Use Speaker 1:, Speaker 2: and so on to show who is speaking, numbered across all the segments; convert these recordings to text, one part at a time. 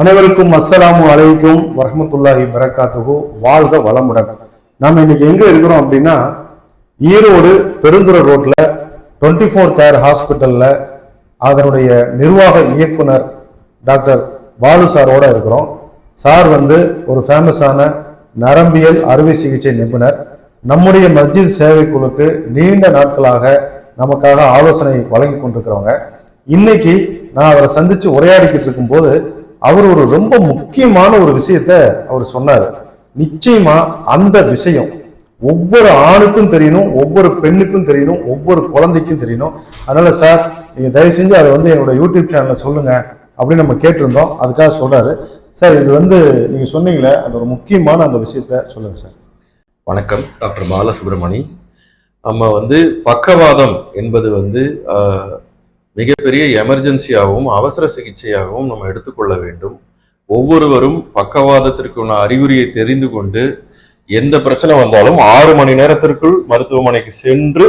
Speaker 1: அனைவருக்கும் அஸ்ஸலாமு அலைக்கும் வரமத்துல்லாஹி வரகாத்துகு வாழ்க வளமுடன். நம்ம இன்னைக்கு எங்க இருக்கிறோம் அப்படின்னா ஈரோடு பெருந்துறை ரோட்ல டுவெண்ட்டி ஃபோர் கேர் ஹாஸ்பிட்டல்ல அதனுடைய நிர்வாக இயக்குனர் டாக்டர் பாலு சாரோட இருக்கிறோம். சார் வந்து ஒரு ஃபேமஸான நரம்பியல் அறுவை சிகிச்சை நிபுணர். நம்முடைய மஸ்ஜித் சேவை குழுக்கு நீண்ட நாட்களாக நமக்காக ஆலோசனை வழங்கி கொண்டிருக்கிறவங்க. இன்னைக்கு நான் அவரை சந்திச்சு உரையாடிக்கிட்டு இருக்கும்போது அவர் ஒரு ரொம்ப முக்கியமான ஒரு விஷயத்த அவர் சொன்னார். நிச்சயமா அந்த விஷயம் ஒவ்வொரு ஆணுக்கும் தெரியணும் ஒவ்வொரு பெண்ணுக்கும் தெரியணும் ஒவ்வொரு குழந்தைக்கும் தெரியணும். அதனால சார் நீங்க தயவு செஞ்சு அதை வந்து என்னோட யூடியூப் சேனல்ல சொல்லுங்க அப்படின்னு நம்ம கேட்டிருந்தோம். அதுக்காக சொல்றாரு. சார் இது வந்து நீங்க சொன்னீங்களே அந்த ஒரு முக்கியமான அந்த விஷயத்த சொல்லுங்க சார்.
Speaker 2: வணக்கம் டாக்டர் பாலசுப்ரமணி. நம்ம வந்து பக்கவாதம் என்பது வந்து மிகப்பெரிய எமர்ஜென்சியாகவும் அவசர சிகிச்சையாகவும் நம்ம எடுத்துக்கொள்ள வேண்டும். ஒவ்வொருவரும் பக்கவாதத்திற்குள்ள அறிகுறியை தெரிந்து கொண்டு எந்த பிரச்சனை வந்தாலும் ஆறு மணி நேரத்திற்குள் மருத்துவமனைக்கு சென்று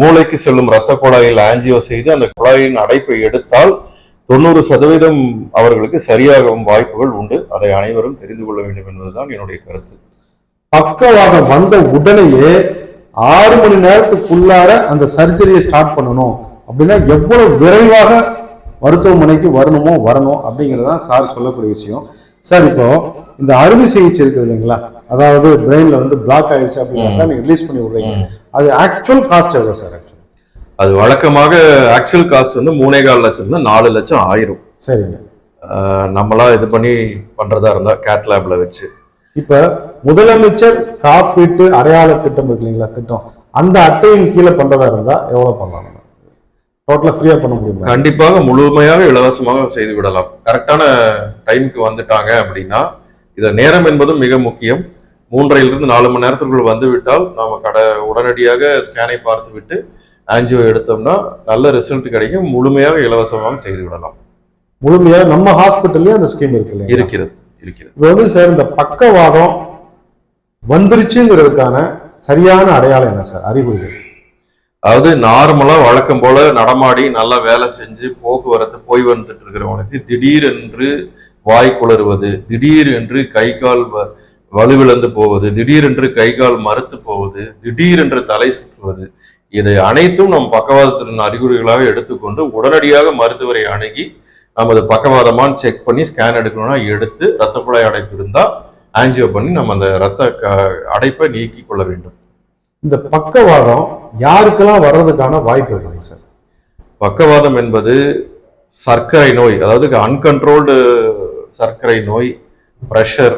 Speaker 2: மூளைக்கு செல்லும் இரத்த குழாயில் ஆஞ்சியோ செய்து அந்த குழாயின் அடைப்பை எடுத்தால் தொண்ணூறு சதவீதம் அவர்களுக்கு சரியாகவும் வாய்ப்புகள் உண்டு. அதை அனைவரும் தெரிந்து கொள்ள வேண்டும் என்பதுதான் என்னுடைய கருத்து.
Speaker 1: பக்கவாதம் வந்த உடனேயே ஆறு மணி நேரத்துக்குள்ளார அந்த சர்ஜரியை ஸ்டார்ட் பண்ணணும். அப்படின்னா எவ்வளவு விரைவாக மருத்துவமனைக்கு வரணுமோ வரணும் அப்படிங்கிறது தான் சார் சொல்லக்கூடிய விஷயம். சார் இப்போ இந்த அறுவை சிகிச்சை இருக்குது இல்லைங்களா? அதாவது பிரெயின்ல வந்து பிளாக் ஆயிடுச்சு அப்படிங்கிறத நீங்க ரிலீஸ் பண்ணி விடுறீங்க. அது ஆக்சுவல் காஸ்ட் எவ்வளவு சார் ஆக்சுவல்
Speaker 2: அது வழக்கமாக ஆக்சுவல் காஸ்ட் வந்து மூணே கால் லட்சம் இருந்து நாலு லட்சம் ஆயிரும்.
Speaker 1: சரிங்க.
Speaker 2: நம்மளா இது பண்ணி பண்றதா இருந்தா கேத் லேப்ல வச்சு.
Speaker 1: இப்ப முதலமைச்சர் காப்பீட்டு அடையாள திட்டம் இருக்கு இல்லைங்களா திட்டம். அந்த அட்டையின் கீழே பண்றதா இருந்தா எவ்வளவு பண்ணலாம்? டோட்டலா ஃப்ரீயா பண்ண முடியுமா?
Speaker 2: கண்டிப்பாக முழுமையாக இலவசமாக செய்து விடலாம். கரெக்டான டைமுக்கு வந்துட்டாங்க அப்படின்னா இத நேரம் என்பதும் மிக முக்கியம். மூன்றையிலிருந்து நாலு மணி நேரத்துக்குள் வந்து விட்டால் நாம கடை உடனடியாக ஸ்கேனை பார்த்து விட்டு ஆன்ஜியோ எடுத்தோம்னா நல்ல ரிசல்ட் கிடைக்கும். முழுமையாக இலவசமாக செய்து விடலாம்.
Speaker 1: முழுமையா நம்ம ஹாஸ்பிட்டல்லயும் அந்த ஸ்கீம் இருக்கு
Speaker 2: இருக்கிறது இருக்கிறது.
Speaker 1: இப்போ வந்து சார் இந்த பக்கவாதம் வந்துருச்சுங்கிறதுக்கான சரியான அடையாளம் என்ன சார் அறிகுறிகள்.
Speaker 2: அதாவது நார்மலா வழக்கம் போல நடமாடி நல்லா வேலை செஞ்சு போக்குவரத்து போய் வந்துட்டு இருக்கிறவனுக்கு திடீரென்று வாய் குளறுவது திடீரென்று கை கால் வ- வலுவிழந்து போவது திடீரென்று கை கால் மறுத்து போவது திடீரென்று தலை சுற்றுவது இதை அனைத்தும் நம் பக்கவாதத்தின் அறிகுறிகளாக எடுத்துக்கொண்டு உடனடியாக மருத்துவரை அணுகி நமது பக்கவாதமான்னு செக் பண்ணி ஸ்கேன் எடுக்கணும்னா எடுத்து ரத்த குழாய் அடைப்பு ஆன்ஜியோ பண்ணி நம்ம அந்த ரத்த க- அடைப்பை நீக்கி கொள்ள வேண்டும்.
Speaker 1: இந்த பக்கவாதம் யாருக்கெல்லாம் வர்றதுக்கான வாய்ப்பு இருக்குங்க சார்?
Speaker 2: பக்கவாதம் என்பது சர்க்கரை நோய் அதாவது அன்கண்ட்ரோல்டு சர்க்கரை நோய் ப்ரெஷர்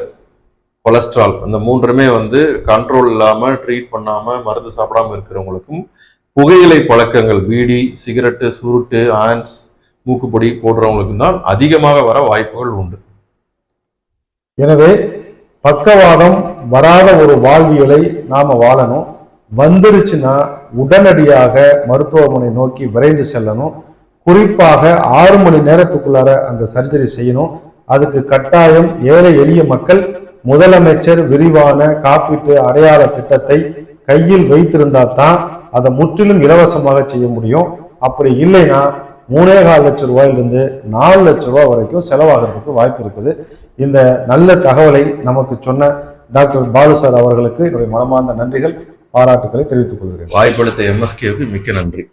Speaker 2: கொலஸ்ட்ரால் அந்த மூன்றுமே வந்து கண்ட்ரோல் இல்லாம ட்ரீட் பண்ணாம மருந்து சாப்பிடாம இருக்கிறவங்களுக்கும் புகையிலை பழக்கங்கள் பீடி சிகரெட்டு சுருட்டு ஆன்ஸ் மூக்குப்பொடி போடுறவங்களுக்கும் தான் அதிகமாக வர வாய்ப்புகள் உண்டு.
Speaker 1: எனவே பக்கவாதம் வராத ஒரு வாழ்வியலை நாம வாழணும். வந்துருச்சுன்னா உடனடியாக மருத்துவமனை நோக்கி விரைந்து செல்லணும். குறிப்பாக ஆறு மணி நேரத்துக்குள்ளார அந்த சர்ஜரி செய்யணும். அதுக்கு கட்டாயம் ஏழை எளிய மக்கள் முதலமைச்சர் விரிவான காப்பீட்டு அடையாள திட்டத்தை கையில் வைத்திருந்தா தான் அதை முற்றிலும் இலவசமாக செய்ய முடியும். அப்படி இல்லைன்னா மூணே கால் லட்சம் ரூபாயிலிருந்து நாலு லட்ச ரூபா வரைக்கும் செலவாகிறதுக்கு வாய்ப்பு இருக்குது. இந்த நல்ல தகவலை நமக்கு சொன்ன டாக்டர் பாலு சார் அவர்களுக்கு என்னுடைய மனமார்ந்த நன்றிகள். பாராட்டுக்களை தெரிவித்துக் கொள்கிறேன்.
Speaker 2: வாய்ப்பளித்த எம்எஸ்கேவுக்கு மிக்க நன்றி.